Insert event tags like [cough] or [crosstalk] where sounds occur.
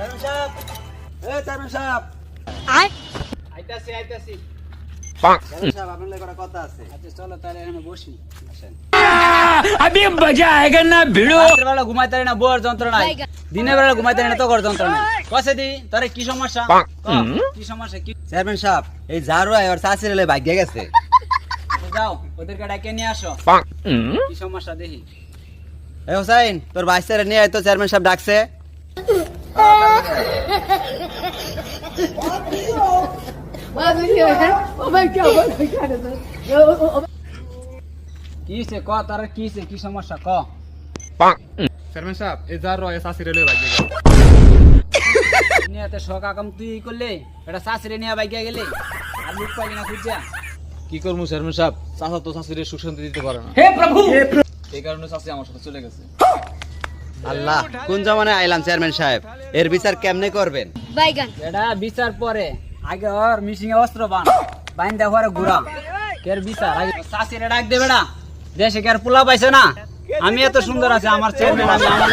Charun সাহেব। এ Charun গেছে। [laughs] নিয়ে আসো। কি সমস্যা দেখি? এ হোসাইন তোর বাইসারে নিয়ে তো চেয়ারম্যান সাহেব ডাকছে। কি ক তার কি হইছে? কি সমস্যা? ক। চেয়ারম্যান সাহেব এই যার রয়ে রেলে বাইকে নিয়ে শখ আকাম তুই করলে? এটা শাশুড়ি নিয়ে বাইকে গেলে? আর লুক পাইলি না খুঁজা? কি করব চেয়ারম্যান সাহেব? চাষা তো চাষিরে সুখ শান্তি দিতে পারে না। এই কারণে চাষি আমার সাথে চলে গেছে। আল্লাহ কোন জমানে আইলাম চেয়ারম্যান সাহেব? এর বিচার কেমনে করবেন? বাইগান। এটা বিচার পরে। আগে ওর মিশিং অস্ত্র বান বাইন দেখো আর ঘুরা কের বিচার? আগে শাশিরে ডাক দেবে না দেশে কে আর পোলা পাইছে না? আমি এত সুন্দর আছে আমার চেয়ারম্যান আমি আমার।